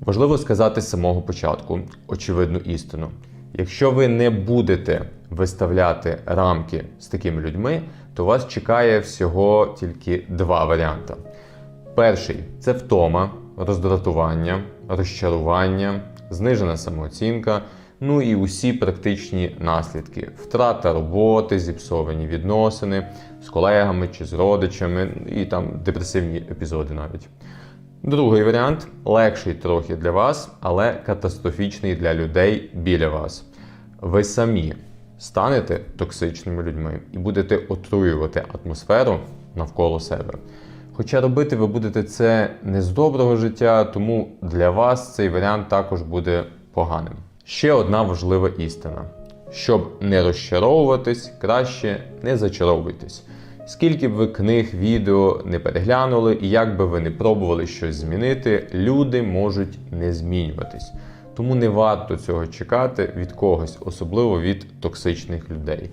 Важливо сказати з самого початку очевидну істину. Якщо ви не будете виставляти рамки з такими людьми, то вас чекає всього тільки два варіанти. Перший це втома, роздратування, розчарування, знижена самооцінка, ну і усі практичні наслідки: втрата роботи, зіпсовані відносини з колегами чи з родичами, і там депресивні епізоди навіть. Другий варіант легший трохи для вас, але катастрофічний для людей біля вас. Ви самі станете токсичними людьми і будете отруювати атмосферу навколо себе. Хоча робити ви будете це не з доброго життя, тому для вас цей варіант також буде поганим. Ще одна важлива істина: щоб не розчаровуватись, краще не зачаровуйтесь. Скільки б ви книг, відео не переглянули, і як би ви не пробували щось змінити, люди можуть не змінюватись. Тому не варто цього чекати від когось, особливо від токсичних людей.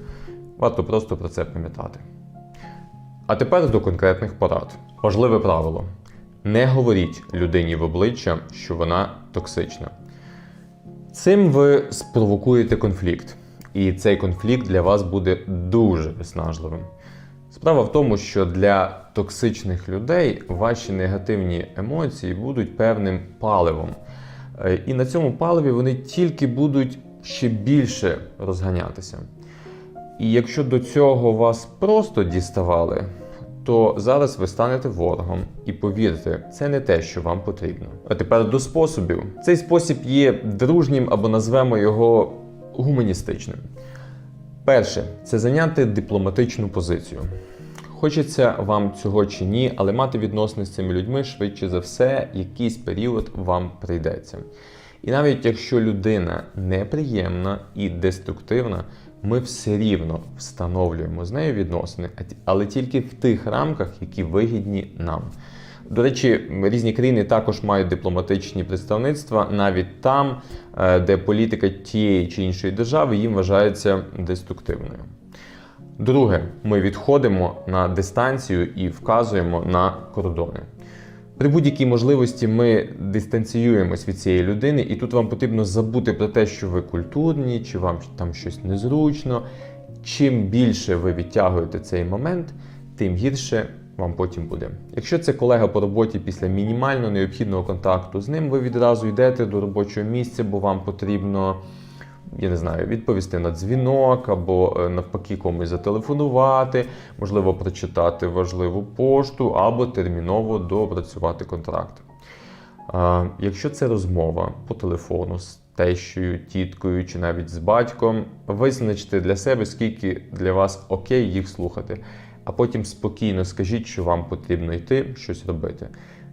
Варто просто про це пам'ятати. А тепер до конкретних порад. Важливе правило: не говоріть людині в обличчя, що вона токсична. Цим ви спровокуєте конфлікт, і цей конфлікт для вас буде дуже виснажливим. Справа в тому, що для токсичних людей ваші негативні емоції будуть певним паливом. Е, І на цьому паливі вони тільки будуть ще більше розганятися. І якщо до цього вас просто діставали, то зараз ви станете ворогом. І повірте, це не те, що вам потрібно. А тепер до способів. Цей спосіб є дружнім або назвемо його гуманістичним. Перше це зайняти дипломатичну позицію. Хочеться вам цього чи ні, але мати відносини з цими людьми швидше за все, якийсь період вам прийдеться. І навіть якщо людина неприємна і деструктивна, ми все рівно встановлюємо з нею відносини, але тільки в тих рамках, які вигідні нам. До речі, різні країни також мають дипломатичні представництва навіть там, е, де політика тієї чи іншої держави їм вважається деструктивною. Друге, ми відходимо на дистанцію і вказуємо на кордони. При будь-якій можливості ми дистанціюємось від цієї людини, і тут вам потрібно забути про те, що ви культурні, чи вам там щось незручно. Чим більше ви відтягуєте цей момент, тим гірше вам потім буде. Якщо це колега по роботі після мінімально необхідного контакту з ним, ви відразу йдете до робочого місця, бо вам потрібно я не знаю, відповісти на дзвінок або е, навпаки комусь зателефонувати, можливо, прочитати важливу пошту або терміново доопрацювати контракт. А, Якщо це розмова по телефону з тещою, тіткою чи навіть з батьком, визначте для себе, скільки для вас окей їх слухати, а потім спокійно скажіть, що вам потрібно йти щось робити.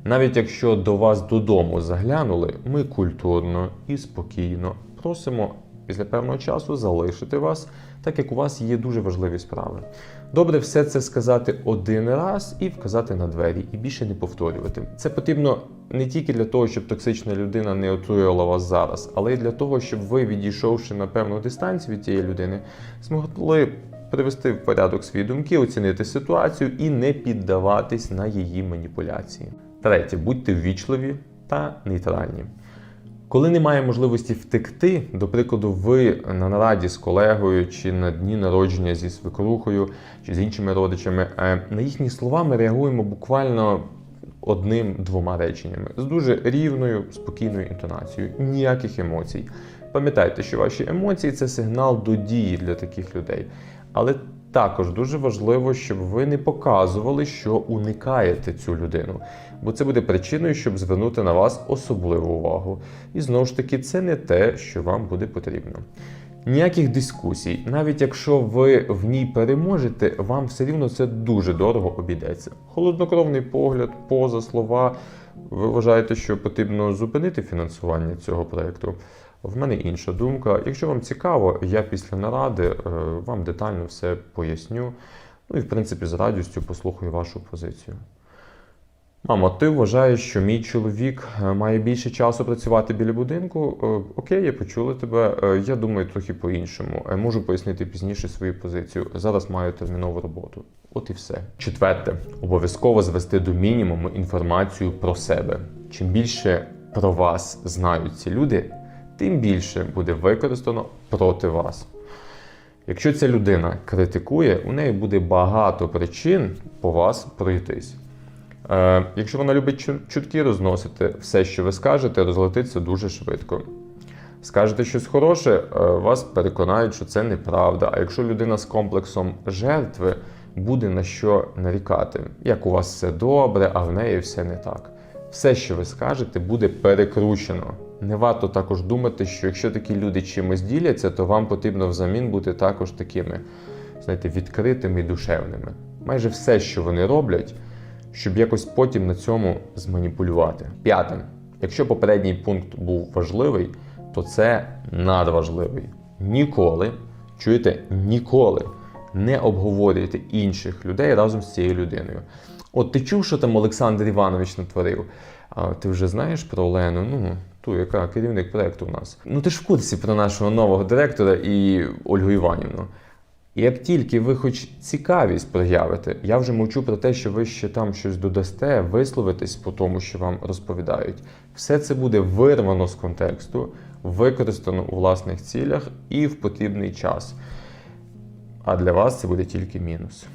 Навіть якщо до вас додому заглянули, ми культурно і спокійно просимо після певного часу залишити вас, так як у вас є дуже важливі справи. Добре, все це сказати один раз і вказати на двері, і більше не повторювати. Це потрібно не тільки для того, щоб токсична людина не отруювала вас зараз, але й для того, щоб ви, відійшовши на певну дистанцію від цієї людини, змогли привести в порядок свої думки, оцінити ситуацію і не піддаватись на її маніпуляції. Третє, будьте ввічливі та нейтральні. Коли немає можливості втекти, до прикладу, ви на нараді з колегою чи на дні народження зі свекрухою чи з іншими родичами, е, на їхні слова ми реагуємо буквально одним-двома реченнями з дуже рівною, спокійною інтонацією, ніяких емоцій. Пам'ятайте, що ваші емоції це сигнал до дії для таких людей. Але також дуже важливо, щоб ви не показували, що уникаєте цю людину, бо це буде причиною, щоб звернути на вас особливу увагу. І знову ж таки, це не те, що вам буде потрібно. Ніяких дискусій, навіть якщо ви в ній переможете, вам все рівно це дуже дорого обійдеться. Холоднокровний погляд, поза слова. Ви вважаєте, що потрібно зупинити фінансування цього проєкту? В мене інша думка. Якщо вам цікаво, я після наради е, вам детально все поясню. Ну і в принципі з радістю послухаю вашу позицію. Мамо, ти вважаєш, що мій чоловік е, має більше часу працювати біля будинку? Е, Окей, я почула тебе. Е, Я думаю трохи по-іншому. Можу пояснити пізніше свою позицію. Зараз маю термінову роботу. От і все. Четверте, обов'язково звести до мінімуму інформацію про себе. Чим більше про вас знають ці люди, тим більше буде використано проти вас. Якщо ця людина критикує, у неї буде багато причин по вас пройтись. Е, якщо вона любить чутки розносити, все, що ви скажете, розлетиться дуже швидко. Скажете щось хороше, е, вас переконають, що це неправда. А якщо людина з комплексом жертви буде на що нарікати, як у вас все добре, а в неї все не так. Все, що ви скажете, буде перекручено. Не варто також думати, що якщо такі люди чимось діляться, то вам потрібно взамін бути також такими, знаєте, відкритими і душевними. Майже все, що вони роблять, щоб якось потім на цьому зманіпулювати. П'яте. Якщо попередній пункт був важливий, то це надважливий. Ніколи, чуєте, ніколи не обговорюйте інших людей разом з цією людиною. От ти чув, що там Олександр Іванович натворив? А ти вже знаєш про Олену? Ну, ту, яка керівник проекту у нас. Ну ти ж в курсі про нашого нового директора і Ольгу Іванівну. І Як тільки ви хоч цікавість проявите, я вже мовчу про те, що ви ще там щось додасте, висловитесь по тому, що вам розповідають. Все це буде вирвано з контексту, використано у власних цілях і в потрібний час. А для вас це буде тільки мінус.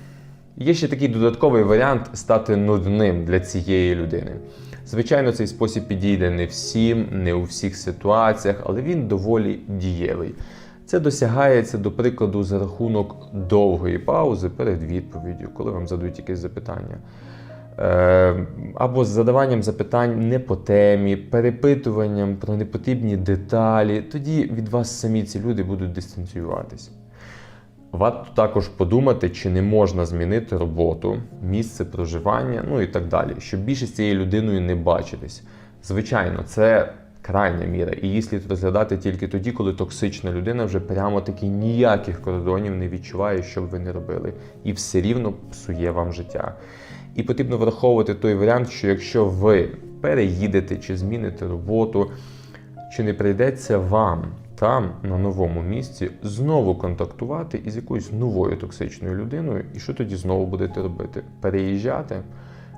Є ще такий додатковий варіант стати нудним для цієї людини. Звичайно, цей спосіб підійде не всім, не у всіх ситуаціях, але він доволі дієвий. Це досягається, до прикладу, за рахунок довгої паузи перед відповіддю, коли вам задають якесь запитання. Е, Або з задаванням запитань не по темі, перепитуванням про непотрібні деталі. Тоді від вас самі ці люди будуть дистанціюватись. Варто також подумати, чи не можна змінити роботу, місце проживання, ну і так далі, щоб більше з цією людиною не бачитись. Звичайно, це крайня міра, і її слід розглядати тільки тоді, коли токсична людина вже прямо таки ніяких кордонів не відчуває, що б ви не робили, і все рівно псує вам життя. І потрібно враховувати той варіант, що якщо ви переїдете чи зміните роботу, чи не прийдеться вам там, на новому місці, знову контактувати із якоюсь новою токсичною людиною, і що тоді знову будете робити? Переїжджати?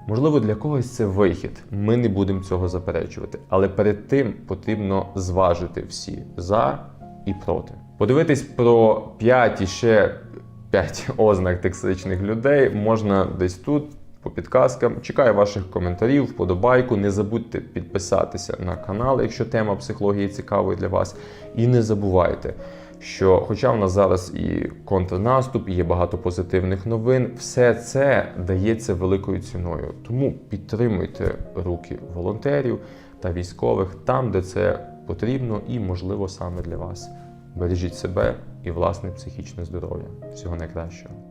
Можливо, для когось це вихід. Ми не будемо цього заперечувати. Але перед тим потрібно зважити всі за і проти. Подивитись про 5 і ще 5 ознак токсичних людей можна десь тут по підказкам. Чекаю ваших коментарів, вподобайку. Не забудьте підписатися на канал, якщо тема психології цікавою для вас. І не забувайте, що, хоча в нас зараз і контрнаступ, і є багато позитивних новин, все це дається великою ціною. Тому підтримуйте руки волонтерів та військових там, де це потрібно і можливо саме для вас. Бережіть себе і власне психічне здоров'я. Всього найкращого.